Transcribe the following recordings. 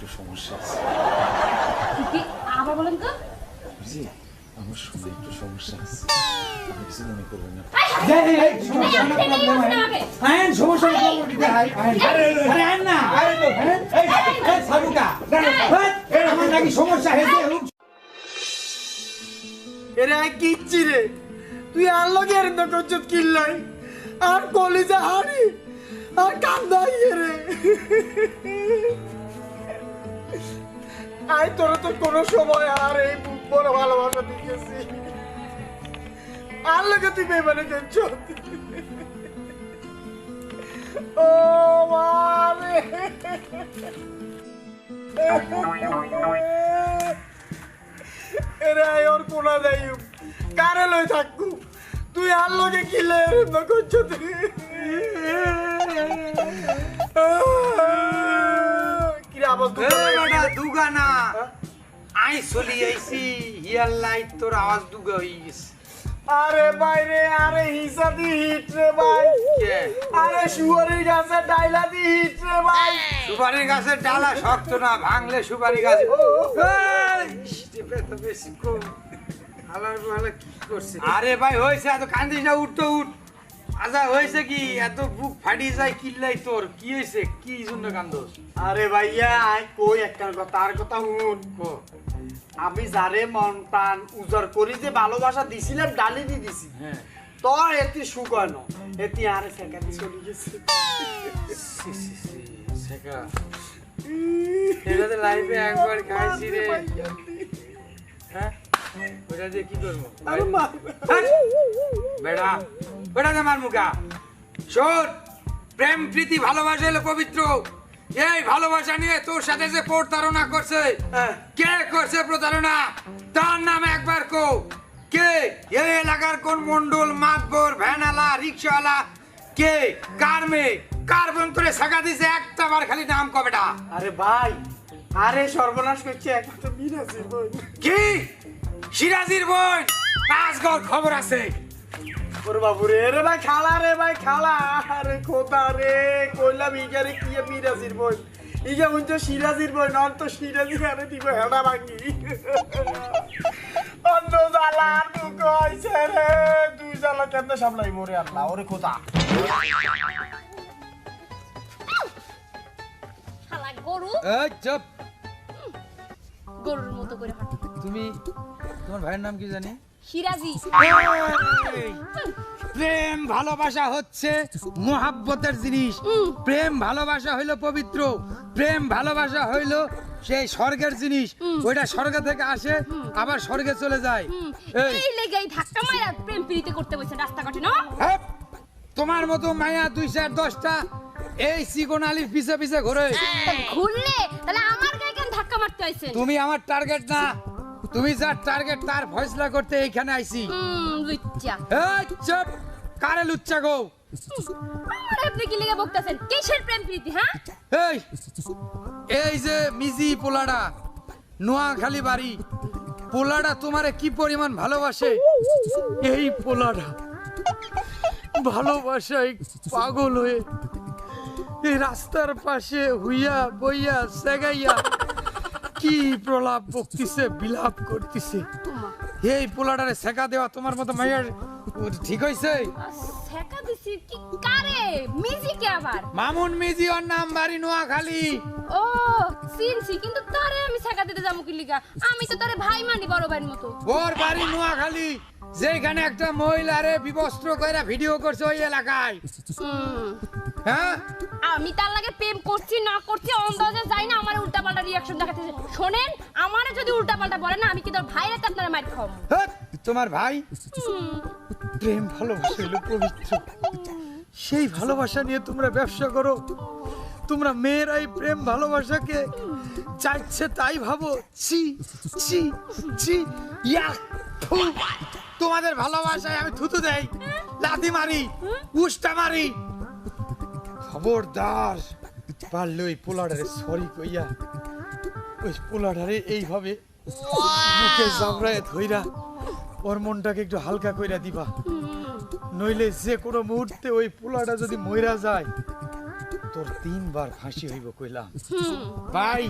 একটু সমস্যা। আছে আবার বলেন তো? বুঝি আমার শুনে একটু সমস্যা আছে। আপনি কিছু মনে করবেন না। সমস্যা। আরে, কিচ্ছি রে। তুই আর লগে এর নকজত কিল্লাই। আর কলিজা হারি আর কান্দাই রে। আই তোর তো কোনো সময় আর এই বুক বড় ভালোবাসা দিয়েছি। আর লগে তুই বেমানে করছ ও মারে এরে ওর কোনা যাই কারে লই থাকু তুই আর লগে কিলে এরম করছ? তুই কিরে বেটা দুগা না আই চলি আইছি হিয়ার লাইট তোর আওয়াজ দুগা হয়ে গেছে আরে ভাই রে আরে হিট রে ভাই আরে গাছে ডাইলা দি হিট রে ভাই সুপারি গাছের ডালা শক্ত না ভাঙলে সুপারি গাছ বেশি কম কি করছে আরে ভাই হয়েছে এত কান্দিস না উঠ তো উঠ আচ্ছা হয়েছে কি? এত বুক ফাটি যায় কিল্লাই তোর? কি হয়েছে? কি জন্য কান্দোস? আরে ভাইয়া আই কই একটা কথা? আর কথা শুন আমি যারে মন প্রাণ উজাড় করি যে ভালোবাসা দিছিলাম ডালি দি দিছি। তোর এতি সুগন এতি আরে সেকাতি চলে গেছে। সি, সি, সি, এটা তো লাইফে একবার খাইছি রে। হ্যাঁ? ওটা দিয়ে কি করব? হ্যাঁ? বেড়া। বেড়া দে মার মুখা। শোন প্রেম প্রীতি ভালোবাসা হলো পবিত্র। এই ভালোবাসা নিয়ে তোর সাথে যে প্রতারণা করছে হ্যাঁ। কে করছে প্রতারণা তার নাম একবার কো। কে? এই এলাকার কোন মন্ডল মাতবর ভ্যানালা রিক্সাওয়ালা? কে? কার মেয়ে? কার বোন করে শেখা দিছে? একটা বার খালি নাম কবেটা আরে ভাই আরে সর্বনাশ করছে একমাত্র মিরাজের বই কি? সিরাজির বোন? আজগর খবর আছে। ওরে বাবু রে রে ভাই খালা রে ভাই খালা। আরে খোদা রে কইলাম ইগারে কি মিরাজির বই? ইগা বুঝছ সিরাজির বই নন তো সিরাজি আরে দিব হেডা ভাঙি অন্য জ্বালা আর দুঃখ হইছে রে দুই জ্বালা কেমনে সামলাই মোরে আল্লাহ ওরে খোদা। শালা গরু? এই চুপ। গরুর মতো করে হাঁটে তুমি তোমার ভাইয়ের নাম কি জানি? সিরাজি প্রেম ভালোবাসা হচ্ছে মোহাব্বতের জিনিস। প্রেম ভালোবাসা হইল পবিত্র। প্রেম ভালোবাসা হইল সেই স্বর্গের জিনিস। ওইটা স্বর্গ থেকে আসে আবার স্বর্গে চলে যায়। এই। এই লেগেই ধাক্কা মারা প্রেম প্রীতি করতে বসে রাস্তাঘাটে না? তোমার মতো মায়া দুই চার দশটা এই পিছে পিছে ঘুরে। তা ঘুরলে তাহলে আমার গায়ে কেন ধাক্কা মারতে হয়েছে? তুমি আমার টার্গেট না। তুমি যার টার্গেট তার ফয়সলা করতে এইখানে আইছি। লুচ্চা। এই চুপ! কারে লুচ্চা গো? আমার আপনি কি লেগে বকতেছেন? কিসের প্রেম প্রীতি হ্যাঁ? এই এই যে মিজি পোলাডা নোয়াখালী বাড়ি পোলাডা তোমারে কি পরিমাণ ভালোবাসে? এই পোলাডা ভালোবাসায় পাগল হয়ে এই রাস্তার পাশে হুইয়া বইয়া সেগাইয়া কি প্রলাপ বকতিছে বিলাপ করতিছে। এই পোলাডারে সেকা দেওয়া তোমার মতো মাইয়ার ঠিক হইছে? শেখা দিছি কি কারে? মিউজিকে আবার? মামুন মিজি ওর নাম বাড়ি নোয়াখালী। ও সিনসি কিন্তু তারে আমি শেখা দিতে যাব কি লিগা? আমি তো তারে ভাই মানি বড় ভাইয়ের মতো। ওর বাড়ি নোয়াখালী যেখানে একটা মহিলারে বিবস্ত্র করে ভিডিও করছে ওই এলাকায়। হ্যাঁ? আমি তার লাগে প্রেম করছি না করছি অন্দাজে যাই না আমার উল্টা পাল্টা রিয়াকশন দেখাতেছে শোনেন আমারে যদি উল্টা পাল্টা বলে না আমি কি তোর ভাইয়ের হাতে আপনারা মার খাব তোমার ভাই? প্রেম ভালোবাসা হলো পবিত্র। সেই ভালোবাসা নিয়ে তোমরা ব্যবসা করো। তোমরা মেয়েরাই প্রেম ভালোবাসাকে চাইছে তাই ভাবো। ছি ছি ছি ইয়া। তোমাদের ভালোবাসায় আমি থুতু দেই লাথি মারি উষ্টা মারি। খবরদার। পারলে ওই পোলাডারে সরি কইয়া, ওই পোলাডারে এইভাবে মুখে জাবড়ায় ধইরা ওর মনটাকে একটু হালকা কইরা দিবা। নইলে যে কোনো মুহূর্তে ওই পোলাটা যদি মইরা যায়, তোর তিনবার ফাঁসি হইব কইলাম। ভাই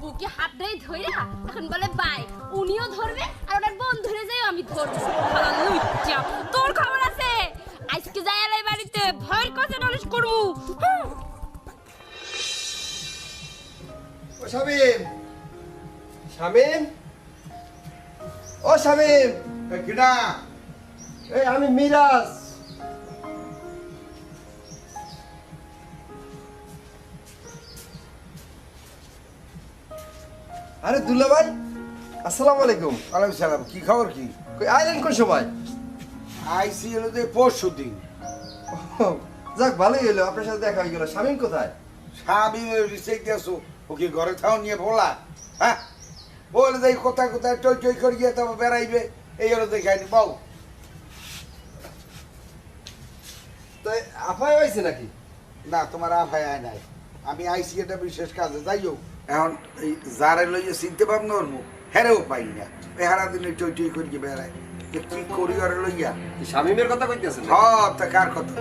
বুকে হাত ধরে ধইরা এখন বলে বাই। উনিও ধরবে আর ওনার বোন ধরে যাই আমি ধরবো। তোর খবর আছে? আজকে যাই আলাই বাড়িতে। ভয়ের কথা নলেজ করব। ও শামিম। শামিম? ও শামিম। কিনা এই আমি মিরাজ। আরে দুল্লা ভাই আসসালামু আলাইকুম। ওয়ালাইকুম সালাম কি খবর কি? কই আইলেন কোন সময় আইসি হলো যে পরশু দিন। যাক ভালোই হলো। আপনার সাথে দেখা হয়ে গেল। শামিম কোথায়? স্বামী রিসেক দিয়েছ ওকে ঘরে থাও নিয়ে বলা হ্যাঁ? বলে যাই কোথায় কোথায় টই টই করিয়ে তারপর বেড়াইবে। এই হলো দেখাইনি পাও তো আফাই হয়েছে নাকি? না তোমার আভাই আয় নাই। আমি আইসি এটা বিশেষ কাজে যাই হোক। এখন এই যারে লইয়ে চিনতে পারব না ওর মুখ হেরেও পাই না। এই হারা দিনে টই টই করিয়ে বেড়ায়। যে কি করি ওরে লইয়া? শামিমের কথা কইতেছেন সব তা কার কথা?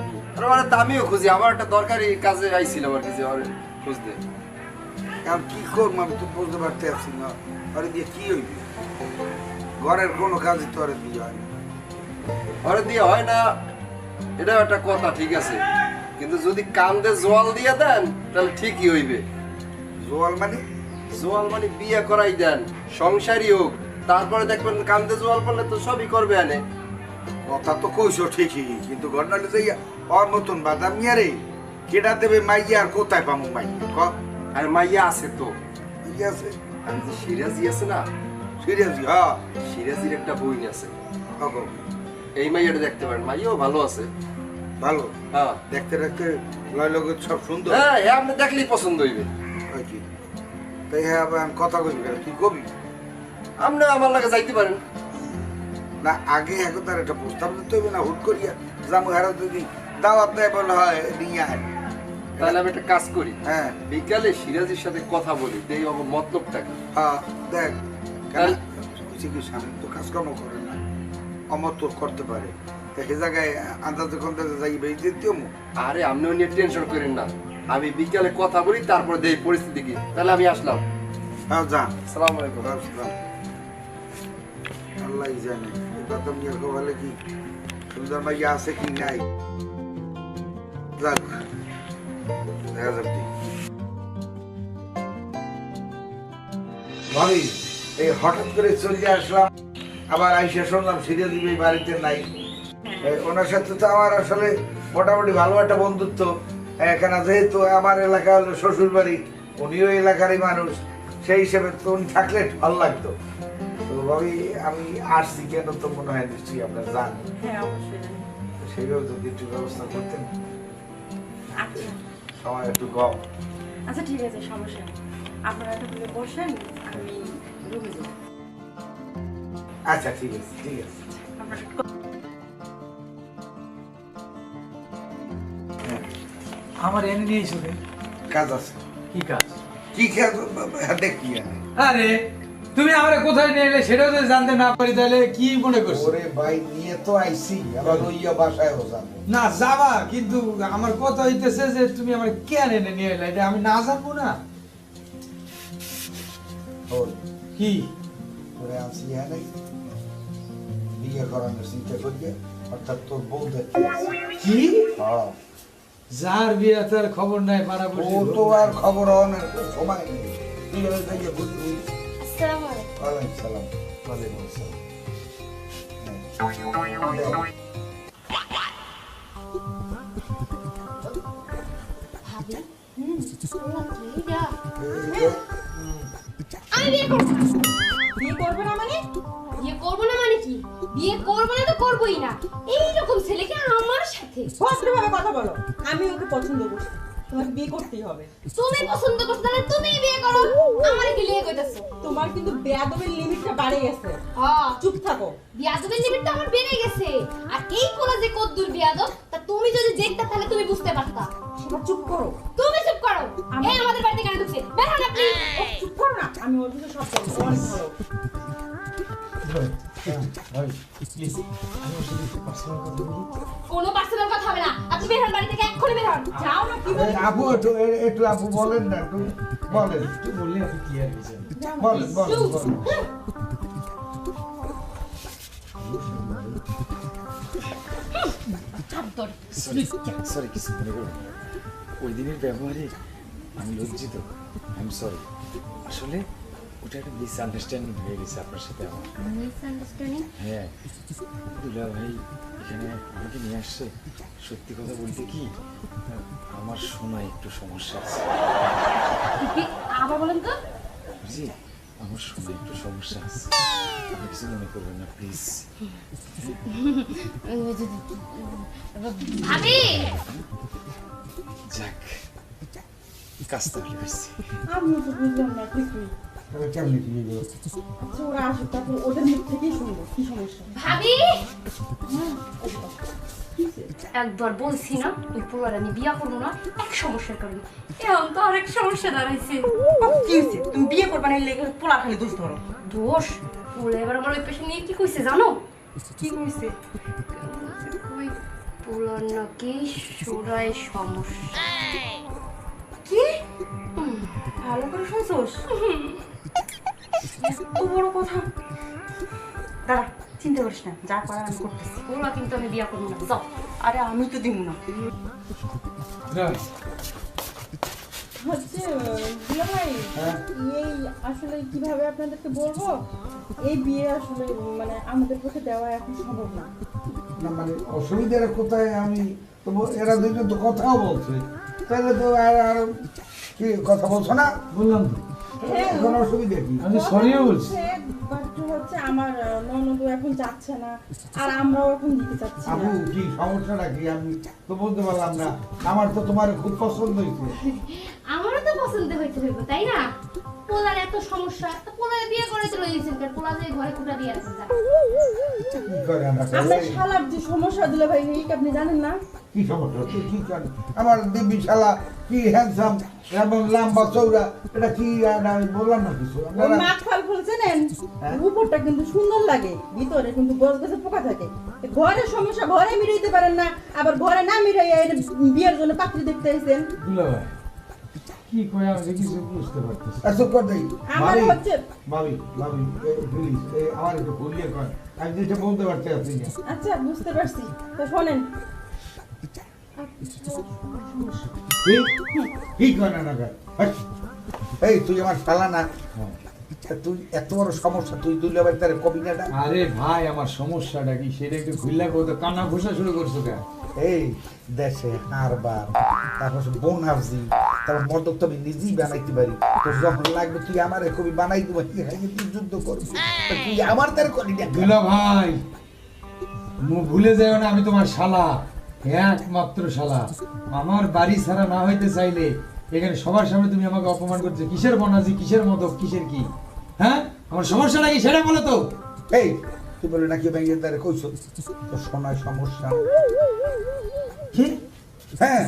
মানে আমিও খুঁজি আমার একটা দরকারি কাজে আইছিলাম আর কি যে ওর খুঁজতে। এখন কি করব আমি? তো বুঝতে পারতে পারছি না। ওরে দিয়ে কি হইবে? ঘরের কোনো কাজই তো ওরে দিয়ে হয় না। ওরে দিয়ে হয় না এটাও একটা কথা ঠিক আছে। কিন্তু যদি কান্দে জোয়াল দিয়ে দেন তাহলে ঠিকই হইবে। জোয়াল মানে? জোয়াল মানে বিয়ে করাই দেন সংসারই হোক। তারপরে দেখবেন কান্দে জোয়াল পড়লে তো সবই করবে আনে। কথা তো কইছো ঠিকই কিন্তু ঘটনাটা যাইয়া ওর মতন বাদাম রে কেটা দেবে মাইয়া আর কোথায় পামু মাইয়া? ক? আর মাইয়া আছে তো। মাইয়া আছে? আর যে সিরাজি আছে না? সিরিয়াসলি হ্যাঁ সিরাজির একটা বই আছে? এই মাইয়াটা দেখতে পারেন মাইয়াও ভালো আছে। ভালো? হ্যাঁ দেখতে দেখতে লয় লোক সব সুন্দর। হ্যাঁ আপনি দেখলেই পছন্দ হইবে। তাই হ্যাঁ আমি কথা কইবি তুই কবি? আপনি আমার লাগে যাইতে পারেন। না আগে এখন তার একটা প্রস্তাব দিতে হবে না হুট করিয়া জামু হারা যদি দাওয়াত দেয় বলে হয় নিয়ে আয় তাহলে আমি একটা কাজ করি। হ্যাঁ। বিকালে সিরাজের সাথে কথা বলি দেই আমার মতলবটা কি। হ্যাঁ দেখ তাহলে- হচ্ছে কি স্বামী তো কাজকর্ম করে না অমর তো করতে পারে। সে জায়গায় আন্দাজে কন্দাজে যাই বেশি দিতেও আরে আপনিও নিয়ে টেনশন করেন না। আমি বিকালে কথা বলি তারপরে দেই পরিস্থিতি কি। তাহলে আমি আসলাম। হ্যাঁ যা। সালাম আলাইকুম। আল্লাহ জানে বাদাম নিয়ে বলে কি? সুন্দর মাইয়া আছে কি নাই? যাক দেখা যাক ভাবি এই হঠাৎ করে চলে আসলাম আবার আইসা শুনলাম সিরিয়াল দিবে বাড়িতে নাই। ওনার সাথে তো আমার আসলে মোটামুটি ভালো একটা বন্ধুত্ব। এখানে যেহেতু আমার এলাকা হলো শ্বশুর বাড়ি উনিও এলাকারই মানুষ। সেই হিসেবে তো উনি থাকলে ভালো লাগতো। তো ভাবি আমি আসছি কেন তো মনে হয় নিশ্চয়ই আপনার জান। হ্যাঁ সেইভাবে যদি একটু ব্যবস্থা করতেন। আচ্ছা। সময় একটু কম। আচ্ছা ঠিক আছে সমস্যা আপনারা একটা বলে বসেন আমি রুমে যাই। আচ্ছা ঠিক আছে ঠিক আছে। আমার এনে নিয়ে এসো রে। কাজ আছে। কি কাজ? কি হাতে কি আরে তুমি আমারে কোথায় নিয়ে এলে সেটাও যদি জানতে না পারি তাহলে কি মনে করছ? ওরে ভাই নিয়ে তো আইছি। আবার লইয়া বাসায় যাব। না যাবা কিন্তু আমার কথা হইতেছে যে তুমি আমার কেন এনে নিয়ে এলে? এটা আমি না জানব না। কি? করে আনছি হ্যাঁ বিয়ে করানোর চিন্তা করিয়া অর্থাৎ তোর বউ দেখতে কি? হ্যাঁ। যার বিয়ে তার খবর নাই পাড়া ও তো আর খবর অনেক সময় নেই। তুই ওই যাইয়া বুঝবি আসসালামু আলাইকুম। ওয়ালাইকুম সালাম। ওয়ালাইকুম আসসালাম। আমি বিয়ে করব বিয়ে করবে না মানে? বিয়ে করব না মানে কি? বিয়ে করব না তো করবোই না। এইরকম ছেলেকে আমার ভদ্রভাবে কথা বলো। আমি ওকে পছন্দ করছি। তোমাকে বিয়ে করতেই হবে। তুমি পছন্দ করছ তাহলে তুমি বিয়ে করো। আমারে কি লিয়ে কইতাছো? তোমার কিন্তু বেয়াদবের লিমিটটা বাড়ে গেছে। হ্যাঁ চুপ থাকো। বিয়াদবের লিমিটটা আমার বেড়ে গেছে। আর এই কোলা যে কদ্দুর বিয়াদব তা তুমি যদি দেখতা তাহলে তুমি বুঝতে পারতা। সেটা চুপ করো। তুমি চুপ করো। এই আমাদের বাড়িতে কেন ঢুকছে। বের হন আপনি। চুপ করো না। আমি ওর সব অনেক ভালো। ভাই প্লিজ আমি ওর সাথে একটু পার্সোনাল কথা বলি কোনো পার্সোনাল কথা হবে না। আপনি বের হন বাড়ি থেকে এক্ষুনি বের হন। যাও না কি বলি আপু একটু একটু আপু বলেন না একটু বলেন। একটু বললে আপনি ক্লিয়ার যাবেন বলেন বলেন বলেন। সরি কিছু মনে ওই দিনের ব্যবহারে আমি লজ্জিত। আই এম সরি আসলে ওটা একটা মিসআন্ডারস্ট্যান্ডিং হয়ে গেছে আপনার সাথে আমার। মিসআন্ডারস্ট্যান্ডিং হ্যাঁ। দুলা ভাই এখানে আমাকে নিয়ে আসছে। সত্যি কথা বলতে কি আমার শোনায় একটু সমস্যা আছে। আবার বলেন তো। বুঝি আমার শোনায় একটু সমস্যা আছে। আপনি কিছু মনে করবেন না প্লিজ। ভাবি যাক কাজ তাহলে হয়েছে আমি বুঝলাম না কিছুই। তাহলে কেমনি কি হলো? আচ্ছা ওরা আসুক তারপর ওদের মুখ থেকেই শুনব কি সমস্যা ভাবি? একবার বলছি না ওই পোলার আমি বিয়া করব না এক সমস্যার কারণে। এখন তো আরেক সমস্যা দাঁড়াইছে। কি হয়েছে তুমি বিয়ে করবা না লেগে পোলা খালি দোষ ধরো। দোষ? ওরা এবার আমার ওই পেশে নিয়ে কি কইছে জানো? কি হয়েছে ওই পোলার নাকি সুরায় সমস্যা। কি? ভালো করে শুনছোস? এত বড় কথা। দাঁড়া চিন্তা করিস না যা করার আমি করতেছি। ওরা কিন্তু আমি বিয়া করব না। যাও। আরে আমি তো দিব না। না হচ্ছে ভাই এই আসলে কীভাবে আপনাদেরকে বলব এই বিয়ে আসলে মানে আমাদের পক্ষে দেওয়া এখন সম্ভব না। না মানে অসুবিধার কোথায় আমি তো এরা দুজন তো কথাও বলছে। তাহলে তো আর আর কি কথা বলছো না? বললাম তো। অসুবিধা আমি বলছি। আমার ননদ এখন যাচ্ছে না আর আমরাও এখন দিতে চাচ্ছি আপু কি সমস্যাটা কি আমি তো বলতে পারলাম না। আমার তো তোমার খুব পছন্দ হয়েছে। আমারও তো পছন্দ হয়েছে তাই না? পোলার এত সমস্যা তো পোলার বিয়ে করে চলে দিয়েছেন কারণ পোলা যে ঘরে কুটা দিয়ে আছে যা। কি করে আমরা আপনার শালার যে সমস্যা দিলে ভাই এই আপনি জানেন না? কি সমস্যা? কি কি আমার দিব্যি শালা কি হ্যান্ডসাম এবং লম্বা চৌড়া এটা কি বললাম না কিছু? মাছ ফল ফুলছেন হ্যাঁ? উপরটা কিন্তু সুন্দর লাগে ভিতরে কিন্তু গছ গছে পোকা থাকে। ঘরে সমস্যা ঘরে মিটাইতে পারেন না আবার ঘরে না মিটাইয়া এটা বিয়ের জন্য পাত্রী দেখতে দুলা ভাই। কি কয় আমি কিছু বুঝতে পারতেছি। আর চুপ কর দেই। আমার হচ্ছে ভাবি ভাবি প্লিজ আমার একটু ভুলিয়ে কর। আমি যেটা বলতে না আচ্ছা বুঝতে পারছি। তো শোনেন। হয়। না এই তুই আমার শালা না। তুই এত বড় সমস্যা তুই দুলে ভাই তার কবি না আরে ভাই আমার সমস্যাটা কি? সেটা একটু খুললা কত কান্না ঘোষা শুরু করছ কেন? এই দেশে হারবার তারপর সে বোনার্জি তারপর মদক তো আমি নিজেই বানাইতে পারি। তোর যখন লাগবে তুই আমার কবি বানাই দিব তুই যুদ্ধ করবি। তুই আমার তার করি দুলা ভাই ভুলে যাও না আমি তোমার শালা। একমাত্র শালা। আমার বাড়ি ছাড়া না হইতে চাইলে এখানে সবার সামনে তুমি আমাকে অপমান করছ। কিসের বনাজি কিসের মদক কিসের কি? হ্যাঁ? আমার সমস্যাটা কি সেটা বলো তো। এই তুই বলে নাকি ব্যাংকে তারে কইছো? তোর সোনার সমস্যা। কি? হ্যাঁ।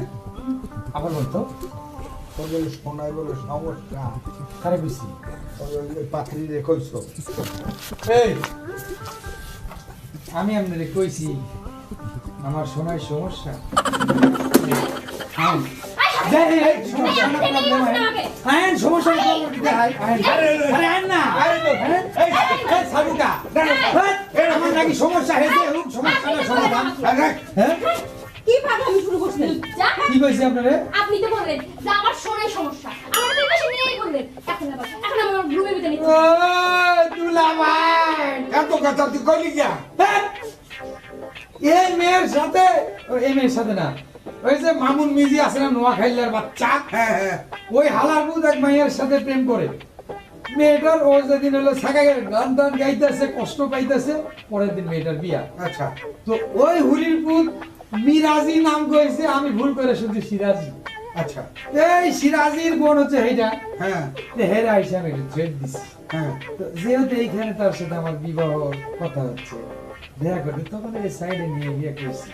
আবার বলতো? তোর বলে সোনায় বলে সমস্যা কারে বেশি ওই ওই পাত্রী রে কইছো এই আমি আপনাকে কইছি আমার শোনায় সমস্যা হ্যাঁ। সমস্যা হয়। সমস্যা কি পাগলামি শুরু করছেন? যা। কি কইছি আপনারে? আপনি তো বললেন যে আমার শোনায় সমস্যা। আমার তো এই নিয়েই বললেন। এখন আবার এখন আমার রুমে ভিতরে নিচ্ছে। ও দুলা ভাই এত কথা তুই কইলি যা হ্যাঁ? এই মেয়ের সাথে এই মেয়ের সাথে না। ওই যে মামুন মিজি আছে না নোয়াখাইলার বাচ্চা? হ্যাঁ হ্যাঁ। ওই হালার বুধ এক মাইয়ের সাথে প্রেম করে। মেয়েটার ও যেদিন হলো সাকা গান টান গাইতেছে কষ্ট পাইতেছে পরের দিন মেয়েটার বিয়া। আচ্ছা। তো ওই হুলির পুত মিরাজি নাম কয়েছে আমি ভুল করে শুনছি সিরাজি। আচ্ছা। এই সিরাজির বোন হচ্ছে হেটা হ্যাঁ। হেরা হিসাবে থ্রেড দিছি। হ্যাঁ। যেহেতু এইখানে তার সাথে আমার বিবাহ কথা হচ্ছে দেখা করবে তখন এই সাইডে নিয়ে গিয়ে করছি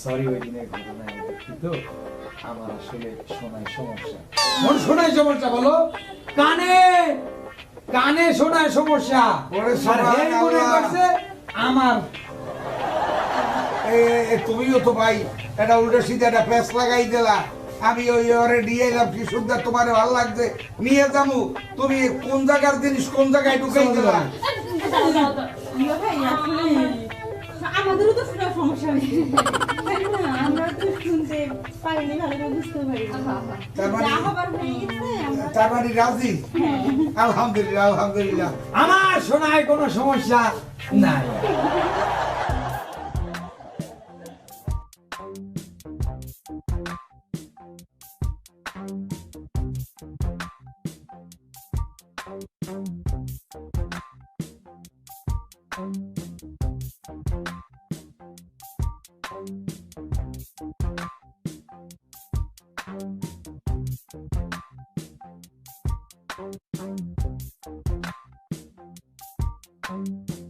সরি ওই দিনের ঘটনা আমি দুঃখিত আমার আসলে শোনায় সমস্যা। কোন শোনায় সমস্যা বলো? কানে! কানে শোনায় সমস্যা। মনে আমার তুমিও তো ভাই এটা উল্টো সিধা একটা প্যাস লাগাই দিলা। আমি ওই ওরে নিয়ে এলাম কি সুন্দর তোমার ভালো লাগছে। নিয়ে যাব তুমি কোন জায়গার জিনিস কোন জায়গায় ঢুকাই দিলা? আমাদেরও তো সমস্যা হয়েছে আমরা তো শুনতে পারিনি ভালো করে বুঝতে পারি তার মানে হয়ে তার মানে রাজি? আলহামদুলিল্লাহ আলহামদুলিল্লাহ। আমার শোনায় কোনো সমস্যা নাই। ও